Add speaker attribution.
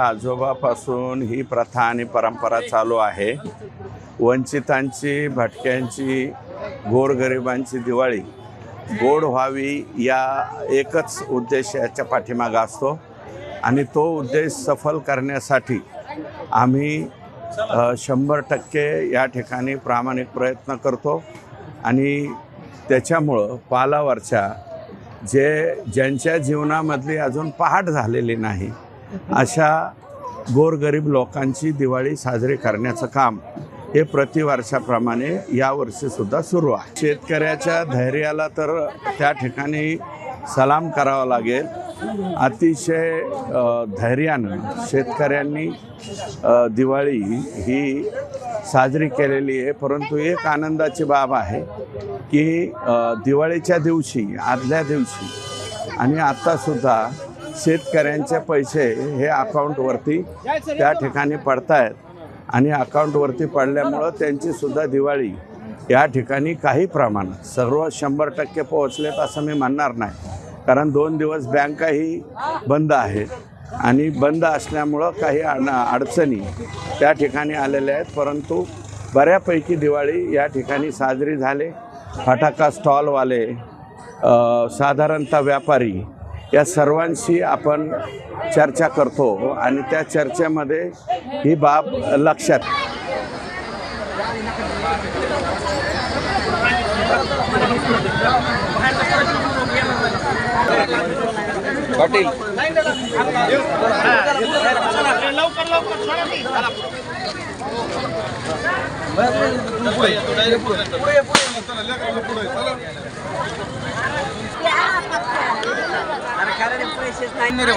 Speaker 1: आजोबापासून ही प्रथा आणि परंपरा चालू आहे. वंचितांची भटक्यांची गोरगरिबांची दिवाळी. गोड व्हावी या एकच उद्देश याच्या पाठीमागं असतो. आणि तो उद्देश सफल करण्यासाठी आम्ही शंभर टक्के या ठिकाणी प्रामाणिक प्रयत्न करतो. आणि त्याच्यामुळं पालावरच्या जे ज्यांच्या जीवनामधली अजून पहाट झालेली नाही अशा गोरगरीब लोकांची दिवाळी साजरी करण्याचं काम हे प्रतिवर्षाप्रमाणे यावर्षीसुद्धा सुरू आहे. शेतकऱ्याच्या धैर्याला तर त्या ठिकाणी सलाम करावा लागेल. अतिशय धैर्यानं शेतकऱ्यांनी दिवाळी ही साजरी केलेली आहे. परंतु एक आनंदाची बाब आहे की दिवाळीच्या दिवशी आदल्या दिवशी आणि आत्तासुद्धा शेतकऱ्यांचे पैसे हे अकाउंटवरती त्या ठिकाणी पडतायत. आणि अकाउंटवरती पडल्यामुळं त्यांचीसुद्धा दिवाळी या ठिकाणी काही प्रमाणात सर्व शंभर टक्के पोहोचलेत असं मी म्हणणार नाही. कारण दोन दिवस बँकाही बंद आहेत आणि बंद असल्यामुळं काही अड अडचणी त्या ठिकाणी आलेल्या आहेत. परंतु बऱ्यापैकी दिवाळी या ठिकाणी साजरी झाली. फटाका स्टॉलवाले साधारणतः व्यापारी या सर्वांशी आपण चर्चा करतो आणि त्या चर्चेमध्ये ही बाब लक्षात
Speaker 2: पाटील नाही. रे